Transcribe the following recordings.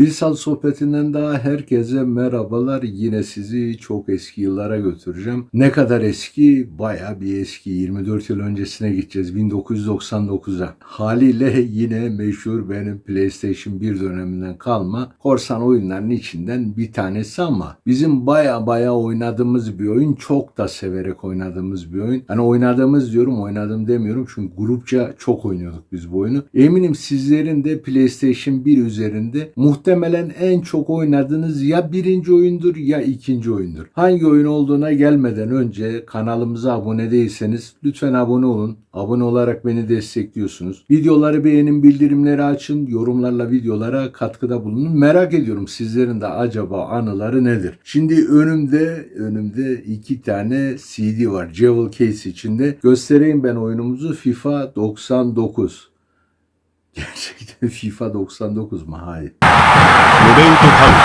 Bir saat sohbetinden daha herkese merhabalar. Yine sizi çok eski yıllara götüreceğim. Ne kadar eski? Baya bir eski. 24 yıl öncesine gideceğiz. 1999'a. Haliyle yine meşhur benim PlayStation 1 döneminden kalma korsan oyunların içinden bir tanesi ama bizim baya baya oynadığımız bir oyun. Çok da severek oynadığımız bir oyun. Hani oynadığımız diyorum oynadım demiyorum çünkü grupça çok oynuyorduk biz bu oyunu. Eminim sizlerin de PlayStation 1 üzerinde muhtemelen en çok oynadığınız ya birinci oyundur ya ikinci oyundur. Hangi oyun olduğuna gelmeden önce kanalımıza abone değilseniz lütfen abone olun. Abone olarak beni destekliyorsunuz. Videoları beğenin, bildirimleri açın, yorumlarla videolara katkıda bulunun. Merak ediyorum sizlerin de acaba anıları nedir? Şimdi önümde önümde iki tane CD var. Jewel Case içinde. Göstereyim ben oyunumuzu. FIFA 99. Gerçekten FIFA 99 mu? Hayır. モベントタウ。ン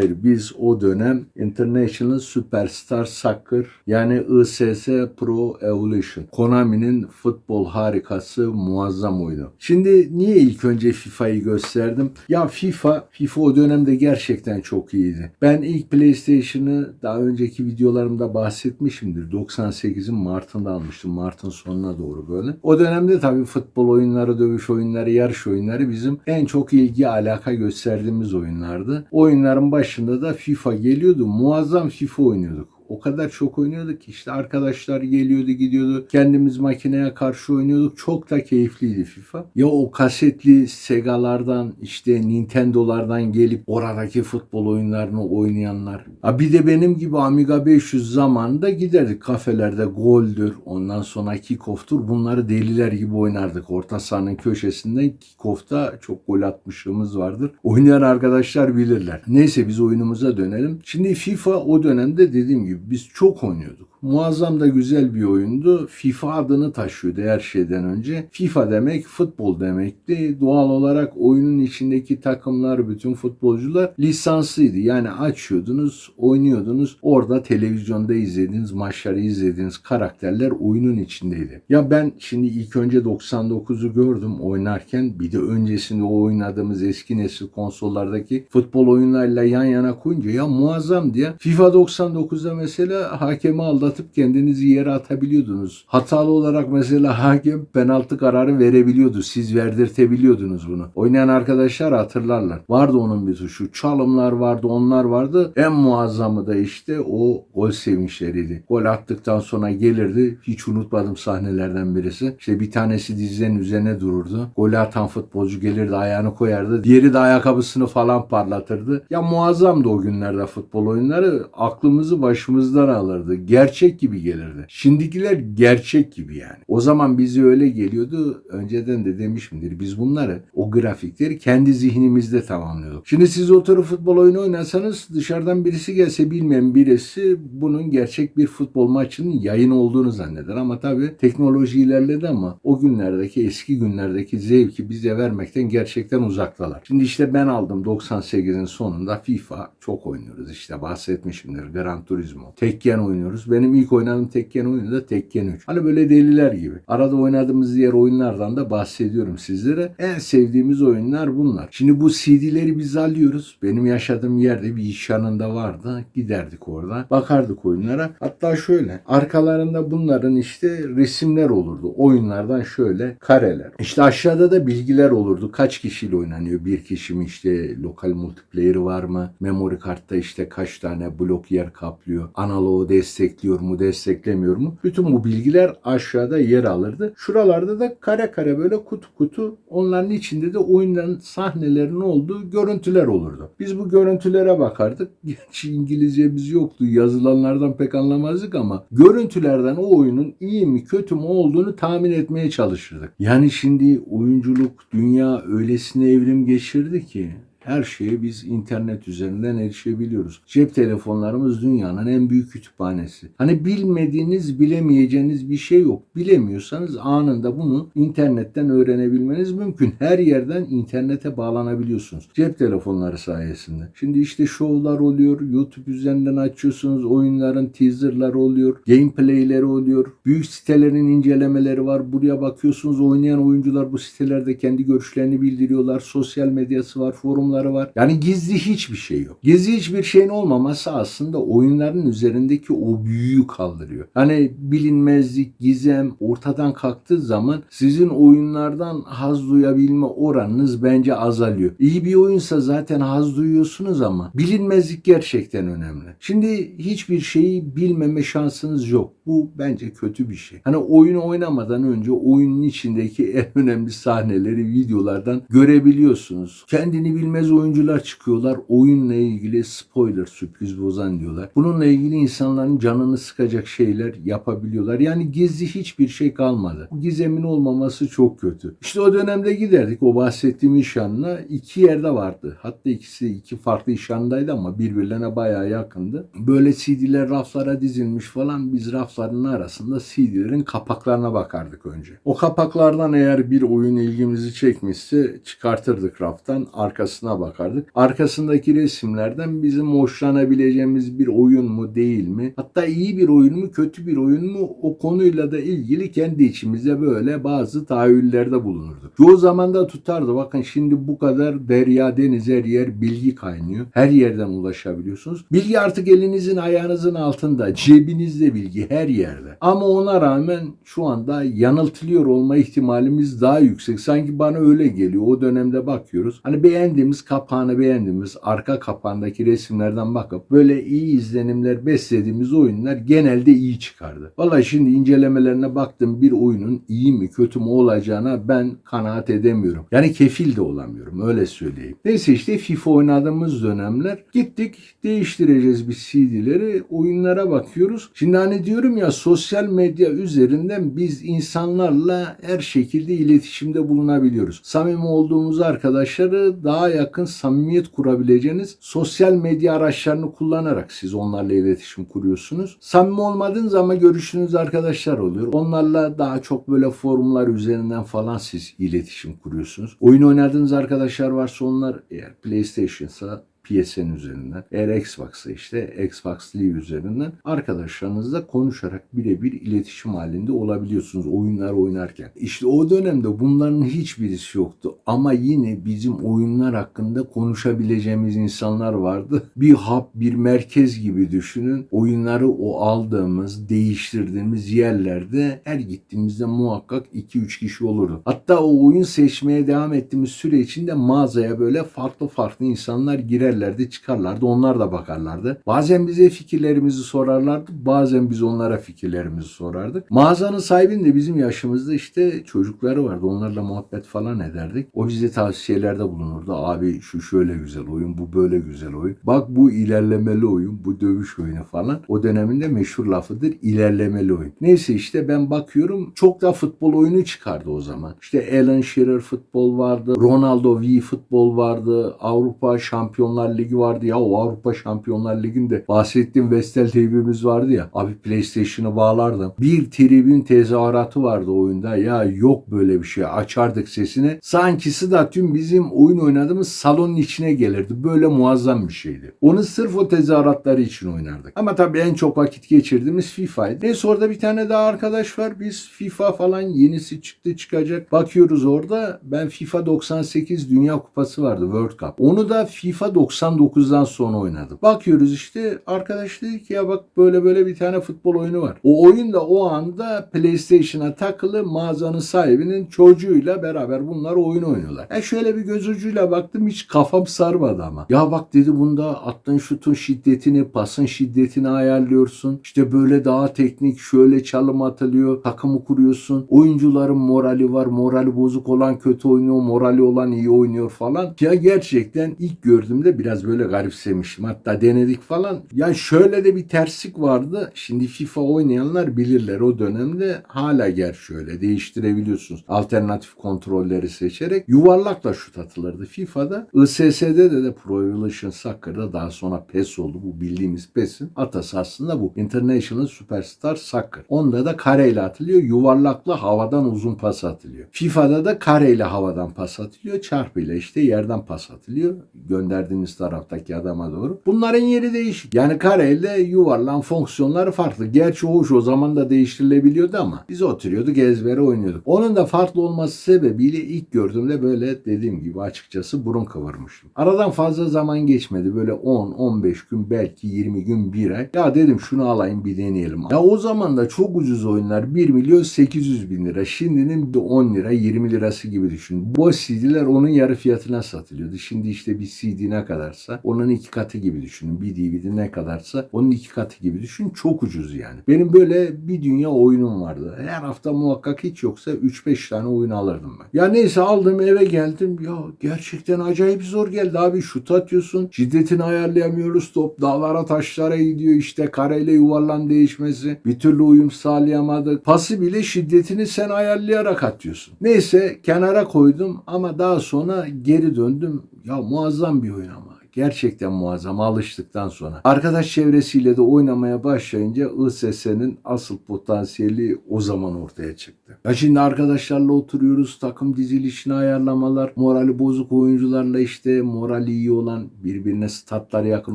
Hayır biz o dönem International Superstar Soccer yani ISS Pro Evolution Konami'nin futbol harikası muazzam oyunu. Şimdi niye ilk önce FIFA'yı gösterdim? Ya FIFA, FIFA o dönemde gerçekten çok iyiydi. Ben ilk PlayStation'ı daha önceki videolarımda bahsetmişimdir. 98'in Mart'ında almıştım. Mart'ın sonuna doğru böyle. O dönemde tabii futbol oyunları, dövüş oyunları, yarış oyunları bizim en çok ilgi alaka gösterdiğimiz oyunlardı. Oyunların başında da FIFA geliyordu. Muazzam FIFA oynuyorduk. O kadar çok oynuyorduk ki işte arkadaşlar geliyordu gidiyordu. Kendimiz makineye karşı oynuyorduk. Çok da keyifliydi FIFA. Ya o kasetli Sega'lardan işte Nintendo'lardan gelip oradaki futbol oyunlarını oynayanlar. Ha bir de benim gibi Amiga 500 zamanında giderdik kafelerde goldür ondan sonra kickoff'tur bunları deliler gibi oynardık. Orta sahanın köşesinden kickoff'ta çok gol atmışlığımız vardır. Oynayan arkadaşlar bilirler. Neyse biz oyunumuza dönelim. Şimdi FIFA o dönemde dediğim gibi biz çok oynuyorduk. Muazzam da güzel bir oyundu. FIFA adını taşıyordu her şeyden önce. FIFA demek futbol demekti. Doğal olarak oyunun içindeki takımlar, bütün futbolcular lisanslıydı. Yani açıyordunuz, oynuyordunuz. Orada televizyonda izlediğiniz maçları izlediğiniz karakterler oyunun içindeydi. Ya ben şimdi ilk önce 99'u gördüm oynarken. Bir de öncesinde o oynadığımız eski nesil konsollardaki futbol oyunlarıyla yan yana koyunca ya muazzam diye. FIFA 99'da mesela hakemi aldatıp kendinizi yere atabiliyordunuz. Hatalı olarak mesela hakem penaltı kararı verebiliyordu. Siz verdirtebiliyordunuz bunu. Oynayan arkadaşlar hatırlarlar. Vardı onun bir tuşu. Çalımlar vardı, onlar vardı. En muazzamı da işte o gol sevinçleriydi. Gol attıktan sonra gelirdi. Hiç unutmadım sahnelerden birisi. İşte bir tanesi dizlerinin üzerine dururdu. Golü atan futbolcu gelirdi ayağını koyardı. Diğeri de ayakkabısını falan parlatırdı. Ya muazzamdı o günlerde futbol oyunları. Aklımızı başımızdan alırdı. Gerçek gibi gelirdi. Şimdikiler gerçek gibi yani. O zaman bize öyle geliyordu. Önceden de demişimdir. Biz bunları o grafikleri kendi zihnimizde tamamlıyorduk. Şimdi siz oturup futbol oyunu oynasanız dışarıdan birisi gelse bilmeyen birisi bunun gerçek bir futbol maçının yayın olduğunu zanneder. Ama tabii teknoloji ilerledi ama o günlerdeki eski günlerdeki zevki bize vermekten gerçekten uzaktalar. Şimdi işte ben aldım 98'in sonunda FIFA çok oynuyoruz işte bahsetmişimdir. Gran Turismo. Tekken oynuyoruz. Benim ilk oynadığım Tekken oyunu da Tekken 3. Hani böyle deliler gibi. Arada oynadığımız diğer oyunlardan da bahsediyorum sizlere. En sevdiğimiz oyunlar bunlar. Şimdi bu CD'leri biz alıyoruz. Benim yaşadığım yerde bir iş yanında vardı. Giderdik orada. Bakardık oyunlara. Hatta şöyle. Arkalarında bunların işte resimler olurdu. Oyunlardan şöyle kareler. İşte aşağıda da bilgiler olurdu. Kaç kişiyle oynanıyor? Bir kişi mi işte lokal multiplayer var mı? Memory kartta işte kaç tane blok yer kaplıyor? Analogu destekliyor mu? Desteklemiyor mu? Bütün bu bilgiler aşağıda yer alırdı. Şuralarda da kare kare böyle kutu kutu onların içinde de oyunların sahnelerinin olduğu görüntüler olurdu. Biz bu görüntülere bakardık. Gerçi İngilizcemiz yoktu. Yazılanlardan pek anlamazdık ama görüntülerden o oyunun iyi mi kötü mü olduğunu tahmin etmeye çalışırdık. Yani şimdi oyunculuk dünya öylesine evrim geçirdi ki Her şeye biz internet üzerinden erişebiliyoruz. Cep telefonlarımız dünyanın en büyük kütüphanesi. Hani bilmediğiniz, bilemeyeceğiniz bir şey yok. Bilemiyorsanız anında bunu internetten öğrenebilmeniz mümkün. Her yerden internete bağlanabiliyorsunuz. Cep telefonları sayesinde. Şimdi işte şovlar oluyor. YouTube üzerinden açıyorsunuz. Oyunların teaserları oluyor. Gameplay'leri oluyor. Büyük sitelerin incelemeleri var. Buraya bakıyorsunuz oynayan oyuncular bu sitelerde kendi görüşlerini bildiriyorlar. Sosyal medyası var, forumları var. Yani gizli hiçbir şey yok. Gizli hiçbir şeyin olmaması aslında oyunların üzerindeki o büyüyü kaldırıyor. Hani bilinmezlik, gizem ortadan kalktığı zaman sizin oyunlardan haz duyabilme oranınız bence azalıyor. İyi bir oyunsa zaten haz duyuyorsunuz ama bilinmezlik gerçekten önemli. Şimdi hiçbir şeyi bilmeme şansınız yok. Bu bence kötü bir şey. Hani oyunu oynamadan önce oyunun içindeki en önemli sahneleri videolardan görebiliyorsunuz. Kendini bilmez oyuncular çıkıyorlar. Oyunla ilgili spoiler sürpriz bozan diyorlar. Bununla ilgili insanların canını sıkacak şeyler yapabiliyorlar. Yani gizli hiçbir şey kalmadı. Bu gizemin olmaması çok kötü. İşte o dönemde giderdik. O bahsettiğim iş yanına iki yerde vardı. Hatta ikisi iki farklı iş yanındaydı ama birbirlerine bayağı yakındı. Böyle CD'ler raflara dizilmiş falan. Biz rafların arasında CD'lerin kapaklarına bakardık önce. O kapaklardan eğer bir oyun ilgimizi çekmişse çıkartırdık raftan. Arkasına bakardık. Arkasındaki resimlerden bizim hoşlanabileceğimiz bir oyun mu değil mi? Hatta iyi bir oyun mu kötü bir oyun mu? O konuyla da ilgili kendi içimizde böyle bazı tahayyüllerde bulunurduk. Çoğu zaman da tutardı. Bakın şimdi bu kadar derya deniz her yer bilgi kaynıyor. Her yerden ulaşabiliyorsunuz. Bilgi artık elinizin ayağınızın altında. Cebinizde bilgi her yerde. Ama ona rağmen şu anda yanıltılıyor olma ihtimalimiz daha yüksek. Sanki bana öyle geliyor. O dönemde bakıyoruz. Hani beğendiğimiz kapağını beğendiğimiz arka kapağındaki resimlerden bakıp böyle iyi izlenimler beslediğimiz oyunlar genelde iyi çıkardı. Valla şimdi incelemelerine baktım bir oyunun iyi mi kötü mü olacağına ben kanaat edemiyorum. Yani kefil de olamıyorum öyle söyleyeyim. Neyse işte FIFA oynadığımız dönemler gittik değiştireceğiz bir CD'leri oyunlara bakıyoruz. Şimdi hani diyorum ya sosyal medya üzerinden biz insanlarla her şekilde iletişimde bulunabiliyoruz. Samimi olduğumuz arkadaşları daha yakın samimiyet kurabileceğiniz sosyal medya araçlarını kullanarak siz onlarla iletişim kuruyorsunuz. Samimi olmadığınız ama görüştüğünüz arkadaşlar oluyor. Onlarla daha çok böyle forumlar üzerinden falan siz iletişim kuruyorsunuz. Oyun oynadığınız arkadaşlar varsa onlar eğer PlayStation'sa PSN üzerinden, eğer Xbox'sa işte Xbox Live üzerinden arkadaşlarınızla konuşarak birebir iletişim halinde olabiliyorsunuz oyunlar oynarken. İşte o dönemde bunların hiçbirisi yoktu ama yine bizim oyunlar hakkında konuşabileceğimiz insanlar vardı. Bir hub, bir merkez gibi düşünün. Oyunları o aldığımız, değiştirdiğimiz yerlerde her gittiğimizde muhakkak 2-3 kişi olurdu. Hatta o oyun seçmeye devam ettiğimiz süre içinde mağazaya böyle farklı farklı insanlar girerlerdi, çıkarlardı. Onlar da bakarlardı. Bazen bize fikirlerimizi sorarlardı. Bazen biz onlara fikirlerimizi sorardık. Mağazanın sahibinin de bizim yaşımızda işte çocukları vardı. Onlarla muhabbet falan ederdik. O bize tavsiyelerde bulunurdu. Abi şu şöyle güzel oyun, bu böyle güzel oyun. Bak bu ilerlemeli oyun, bu dövüş oyunu falan. O döneminde meşhur lafıdır ilerlemeli oyun. Neyse işte ben bakıyorum çok da futbol oyunu çıkardı o zaman. İşte Alan Shearer futbol vardı. Ronaldo V futbol vardı. Avrupa Şampiyonlar Ligi vardı. Ya o Avrupa Şampiyonlar Ligi'nde bahsettiğim Vestel teybimiz vardı ya. Abi PlayStation'ı bağlardım. Bir tribün tezahüratı vardı oyunda. Ya yok böyle bir şey. Açardık sesini. Sankisi da tüm bizim oyun oynadığımız salonun içine gelirdi. Böyle muazzam bir şeydi. Onu sırf o tezahüratları için oynardık. Ama tabii en çok vakit geçirdiğimiz FIFA'ydı. Neyse orada bir tane daha arkadaş var. Biz FIFA falan yenisi çıktı çıkacak. Bakıyoruz orada. Ben FIFA 98 Dünya Kupası vardı. World Cup. Onu da FIFA 99'dan sonra oynadım. Bakıyoruz işte arkadaş dedi ki ya bak böyle böyle bir tane futbol oyunu var. O oyun da o anda PlayStation'a takılı mağazanın sahibinin çocuğuyla beraber bunlar oyun oynuyorlar. E şöyle bir göz ucuyla baktım hiç kafam sarmadı ama. Ya bak dedi bunda attığın şutun şiddetini, pasın şiddetini ayarlıyorsun. İşte böyle daha teknik şöyle çalım atılıyor. Takımı kuruyorsun. Oyuncuların morali var. Morali bozuk olan kötü oynuyor. Morali olan iyi oynuyor falan. Ya gerçekten ilk gördüğümde biraz böyle garipsemiştim. Hatta denedik falan. Yani şöyle de bir terslik vardı. Şimdi FIFA oynayanlar bilirler o dönemde hala gerçi öyle değiştirebiliyorsunuz. Alternatif kontrolleri seçerek yuvarlakla şut atılırdı FIFA'da. ISS'de de de Pro Evolution Soccer'da daha sonra PES oldu. Bu bildiğimiz PES'in atası aslında bu. International Superstar Soccer. Onda da kareyle atılıyor. Yuvarlakla havadan uzun pas atılıyor. FIFA'da da kareyle havadan pas atılıyor. Çarpıyla işte yerden pas atılıyor. Gönderdiğiniz taraftaki adama doğru. Bunların yeri değişik. Yani kareyle yuvarlan fonksiyonları farklı. Gerçi hoş o zaman da değiştirilebiliyordu ama biz oturuyorduk ezbere oynuyorduk. Onun da farklı olması sebebiyle ilk gördüğümde böyle dediğim gibi açıkçası burun kıvırmıştım. Aradan fazla zaman geçmedi. Böyle 10-15 gün belki 20 gün bir ay. Ya dedim şunu alayım bir deneyelim. Ya o zaman da çok ucuz oyunlar 1 milyon 800 bin lira. Şimdinin bir 10 lira 20 lirası gibi düşün. Bu CD'ler onun yarı fiyatına satılıyordu. Şimdi işte bir CD ne kadarsa onun iki katı gibi düşünün. Bir DVD ne kadarsa onun iki katı gibi düşün. Çok ucuz yani. Benim böyle bir dünya oyunum vardı. Her hafta muhakkak hiç yoksa 3-5 tane oyun alırdım ben. Ya neyse aldım eve geldim. Ya gerçekten acayip zor geldi abi. Şut atıyorsun. Şiddetini ayarlayamıyoruz. Top dağlara taşlara gidiyor. İşte kareyle yuvarlan değişmesi. Bir türlü uyum sağlayamadık. Pası bile şiddetini sen ayarlayarak atıyorsun. Neyse kenara koydum ama daha sonra geri döndüm. Ya muazzam bir oyun ama. Gerçekten muazzam alıştıktan sonra. Arkadaş çevresiyle de oynamaya başlayınca ISS'nin asıl potansiyeli o zaman ortaya çıktı. Ya şimdi arkadaşlarla oturuyoruz takım dizilişini ayarlamalar, morali bozuk oyuncularla işte morali iyi olan birbirine statlara yakın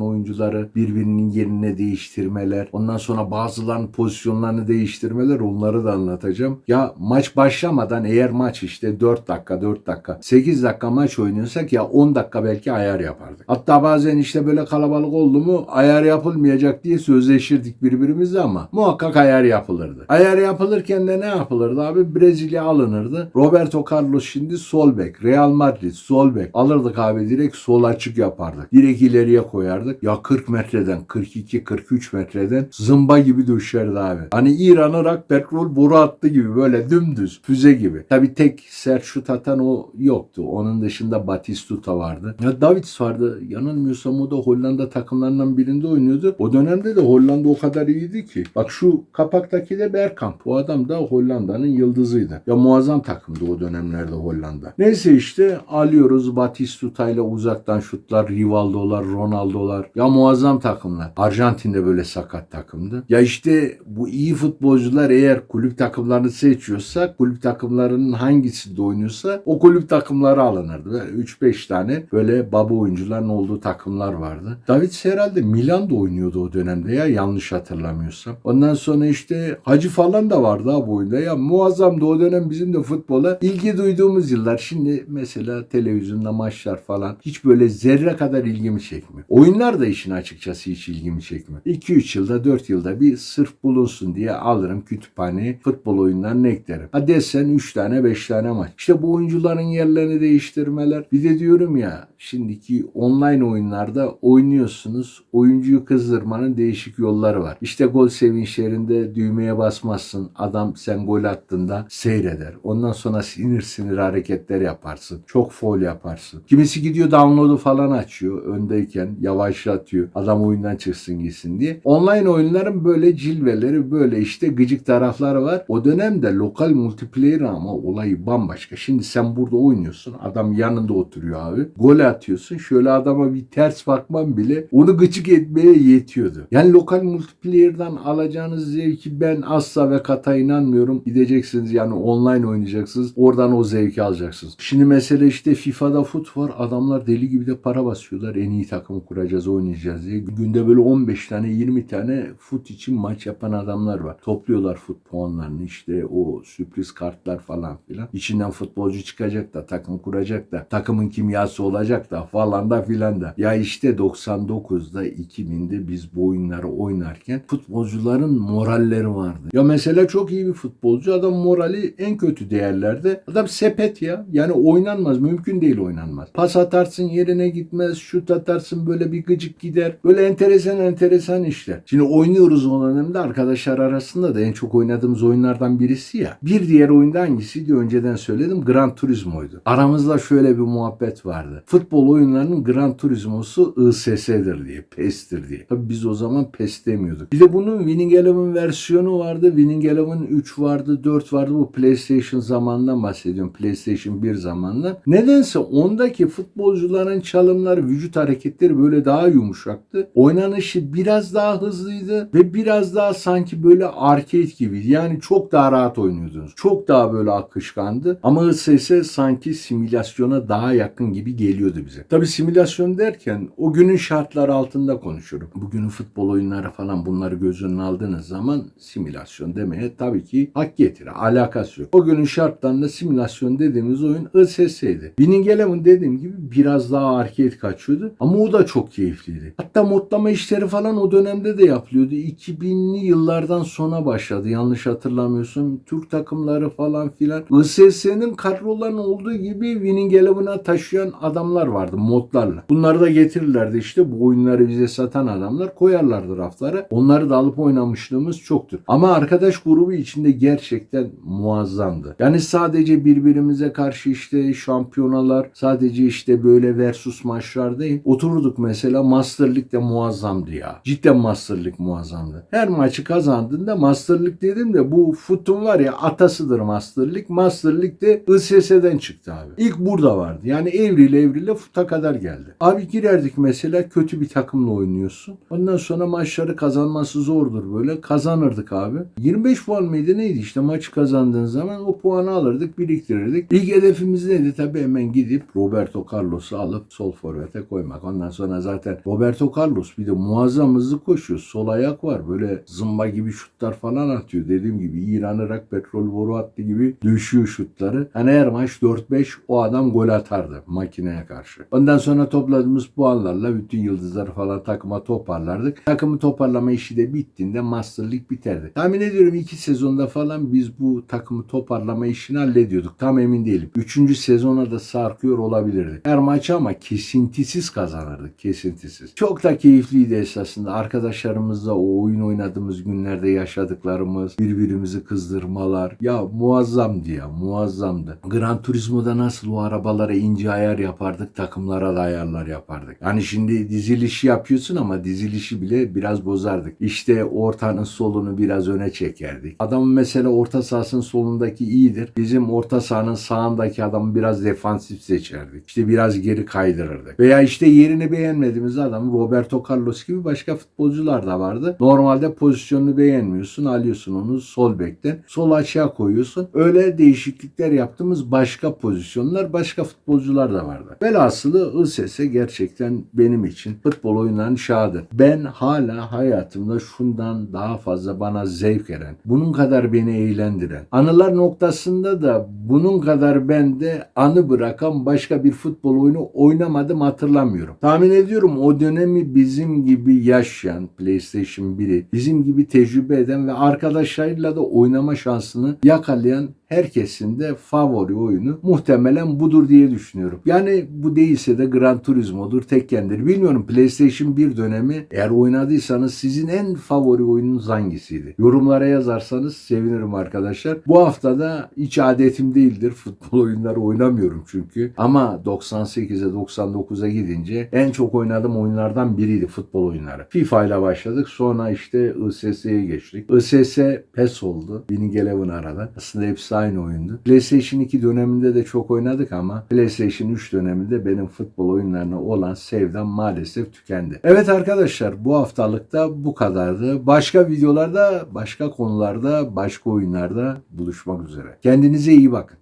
oyuncuları birbirinin yerine değiştirmeler. Ondan sonra bazılarının pozisyonlarını değiştirmeler onları da anlatacağım. Ya maç başlamadan eğer maç işte 4 dakika 4 dakika 8 dakika maç oynuyorsak ya 10 dakika belki ayar yapardık. Hatta bazen işte böyle kalabalık oldu mu ayar yapılmayacak diye sözleşirdik birbirimizle ama muhakkak ayar yapılırdı. Ayar yapılırken de ne yapılırdı abi? Brezilya alınırdı. Roberto Carlos şimdi sol bek. Real Madrid sol bek. Alırdık abi direkt sol açık yapardık. Direkt ileriye koyardık. Ya 40 metreden 42-43 metreden zımba gibi düşerdi abi. Hani İran Irak petrol boru attı gibi böyle dümdüz füze gibi. Tabi tek sert şut atan o yoktu. Onun dışında Batistuta vardı. Ya Davids vardı. Yanılmıyorsam o da Hollanda takımlarından birinde oynuyordu. O dönemde de Hollanda o kadar iyiydi ki. Bak şu kapaktaki de Bergkamp. O adam da Hollanda'nın yıldızıydı. Ya muazzam takımdı o dönemlerde Hollanda. Neyse işte alıyoruz Batistuta ile uzaktan şutlar, Rivaldo'lar, Ronaldo'lar. Ya muazzam takımlar. Arjantin'de böyle sakat takımdı. Ya işte bu iyi futbolcular eğer kulüp takımlarını seçiyorsak kulüp takımlarının hangisinde oynuyorsa o kulüp takımları alınırdı. Böyle 3-5 tane böyle baba oyuncuların olduğu takımlar vardı. David herhalde Milan'da oynuyordu o dönemde ya yanlış hatırlamıyorsam. Ondan sonra işte Hacı falan da vardı ha bu oyunda. Ya muazzamdı o dönem bizim de futbola ilgi duyduğumuz yıllar. Şimdi mesela televizyonda maçlar falan hiç böyle zerre kadar ilgimi çekmiyor. Oyunlar da işin açıkçası hiç ilgimi çekmiyor. 2-3 yılda 4 yılda bir sırf bulunsun diye alırım kütüphaneye futbol oyunlarını eklerim. Ha desen 3 tane 5 tane maç. İşte bu oyuncuların yerlerini değiştirmeler. Bir de diyorum ya şimdiki online oyunlarda oynuyorsunuz. Oyuncuyu kızdırmanın değişik yolları var. İşte gol sevinçlerinde düğmeye basmazsın. Adam sen gol attığında seyreder. Ondan sonra sinir sinir hareketler yaparsın. Çok foul yaparsın. Kimisi gidiyor download'u falan açıyor öndeyken yavaşlatıyor. Adam oyundan çıksın gitsin diye. Online oyunların böyle cilveleri böyle işte gıcık tarafları var. O dönemde lokal multiplayer ama olayı bambaşka. Şimdi sen burada oynuyorsun. Adam yanında oturuyor abi. Gol atıyorsun. Şöyle adama bir ters bakman bile onu gıcık etmeye yetiyordu. Yani lokal multiplayer'dan alacağınız zevki ben asla ve kata inanmıyorum. Gideceksiniz yani online oynayacaksınız. Oradan o zevki alacaksınız. Şimdi mesele işte FIFA'da fut var. Adamlar deli gibi de para basıyorlar. En iyi takımı kuracağız, oynayacağız diye. Günde böyle 15 tane, 20 tane fut için maç yapan adamlar var. Topluyorlar fut puanlarını işte o sürpriz kartlar falan filan. İçinden futbolcu çıkacak da takım kuracak da takımın kimyası olacak da falan da filan da. Ya işte 99'da 2000'de biz bu oyunları oynarken futbolcuların moralleri vardı. Ya mesela çok iyi bir futbolcu adam morali en kötü değerlerde. Adam sepet ya. Yani oynanmaz. Mümkün değil oynanmaz. Pas atarsın yerine gitmez. Şut atarsın böyle bir gıcık gider. Böyle enteresan enteresan işler. Şimdi oynuyoruz o dönemde arkadaşlar arasında da en çok oynadığımız oyunlardan birisi ya. Bir diğer oyunda hangisiydi önceden söyledim. Gran Turismo'ydu. Aramızda şöyle bir muhabbet vardı. Futbol oyunlarının Gran Turismo'su ISS'dir diye, PES'tir diye. Tabii biz o zaman PES demiyorduk. Bir de bunun Winning Eleven versiyonu vardı. Winning Eleven 3 vardı, 4 vardı. Bu PlayStation zamanından bahsediyorum. PlayStation 1 zamanından. Nedense ondaki futbolcuların çalımları, vücut hareketleri böyle daha yumuşaktı. Oynanışı biraz daha hızlıydı ve biraz daha sanki böyle arcade gibiydi. Yani çok daha rahat oynuyordunuz. Çok daha böyle akışkandı. Ama ISS sanki simülasyona daha yakın gibi geliyordu bize. Tabii simülasyon derken o günün şartları altında konuşuyorum. Bugünün futbol oyunları falan bunları göz önüne aldığınız zaman simülasyon demeye tabii ki hak getirir. Alakası yok. O günün şartlarında simülasyon dediğimiz oyun ISS'ydi. Winning Eleven dediğim gibi biraz daha arcade kaçıyordu. Ama o da çok keyifliydi. Hatta modlama işleri falan o dönemde de yapılıyordu. 2000'li yıllardan sonra başladı. Yanlış hatırlamıyorsun. Türk takımları falan filan. ISS'nin kadrolarının olduğu gibi Winning Eleven'a taşıyan adamlar vardı modlarla. Bunları da getirirlerdi işte bu oyunları bize satan adamlar koyarlardı raflara. Onları da alıp oynamışlığımız çoktur. Ama arkadaş grubu içinde gerçekten muazzamdı. Yani sadece birbirimize karşı işte şampiyonalar sadece işte böyle versus maçlar değil. Otururduk mesela Master League'de muazzamdı ya. Cidden Master League muazzamdı. Her maçı kazandığında Master League dedim de bu futun var ya atasıdır Master League. Master League'de ISS'den çıktı abi. İlk burada vardı. Yani evrile evrile futa kadar geldi. Abi girerdik mesela kötü bir takımla oynuyorsun. Ondan sonra maçları kazanması zordur böyle. Kazanırdık abi. 25 puan mıydı neydi işte maçı kazandığın zaman o puanı alırdık biriktirirdik. İlk hedefimiz neydi? Tabii hemen gidip Roberto Carlos'u alıp sol forvete koymak. Ondan sonra zaten Roberto Carlos bir de muazzam hızlı koşuyor. Sol ayak var. Böyle zımba gibi şutlar falan atıyor. Dediğim gibi İran Irak petrol boru hattı gibi düşüyor şutları. Hani her maç 4-5 o adam gol atardı makineye karşı. Ondan sonra topladığımız puanlarla bütün yıldızları falan takıma toparlardık. Takımı toparlama işi de bittiğinde Master League biterdi. Tahmin ediyorum iki sezonda falan biz bu takımı toparlama işini hallediyorduk. Tam emin değilim. Üçüncü sezona da sarkıyor olabilirdi. Her maçı ama kesintisiz kazanırdık. Kesintisiz. Çok da keyifliydi esasında. Arkadaşlarımızla o oyun oynadığımız günlerde yaşadıklarımız, birbirimizi kızdırmalar. Ya muazzamdı ya muazzamdı. Gran Turismo'da nasıl o arabalara ince ayar yapardık, takımlara da ayarlar yapardık. Yani şimdi dizilişi yapıyorsun ama dizilişi bile biraz bozardık. İşte ortanın solunu biraz öne çekerdik. Adamın mesela orta sahasının solundaki iyidir. Bizim orta sahanın sağındaki adamı biraz defansif seçerdik. İşte biraz geri kaydırırdık. Veya işte yerini beğenmediğimiz adam Roberto Carlos gibi başka futbolcular da vardı. Normalde pozisyonunu beğenmiyorsun. Alıyorsun onu sol bekten. Sol açığa koyuyorsun. Öyle değişiklikler yaptığımız başka pozisyonlar, başka futbolcular da vardı. Velhasılı ISS gerçekten benim için futbol oyunlarının şahıdır. Ben hala hayatımda şundan daha fazla bana zevk veren, bunun kadar beni eğlendiren, anılar noktasında da bunun kadar bende anı bırakan başka bir futbol oyunu oynamadım hatırlamıyorum. Tahmin ediyorum o dönemi bizim gibi yaşayan PlayStation 1'i bizim gibi tecrübe eden ve arkadaşlarıyla da oynama şansını yakalayan herkesin de favori oyunu muhtemelen budur diye düşünüyorum. Yani bu değilse de Gran Turismo'dur, Tekken'dir. Bilmiyorum PlayStation 1 dönemi eğer oynadıysanız sizin en favori oyununuz hangisiydi? Yorumlara yazarsanız sevinirim arkadaşlar. Bu hafta da hiç adetim değildir. Futbol oyunları oynamıyorum çünkü. Ama 98'e 99'a gidince en çok oynadığım oyunlardan biriydi futbol oyunları. FIFA ile başladık. Sonra işte ISS'ye geçtik. ISS PES oldu. Winning Eleven arada. Aslında hepsi aynı oyundu. PlayStation 2 döneminde de çok oynadık ama PlayStation 3 döneminde benim futbol oyunlarına olan sevdam maalesef tükendi. Evet arkadaşlar bu haftalıkta bu kadardı. Başka videolarda, başka konularda, başka oyunlarda buluşmak üzere. Kendinize iyi bakın.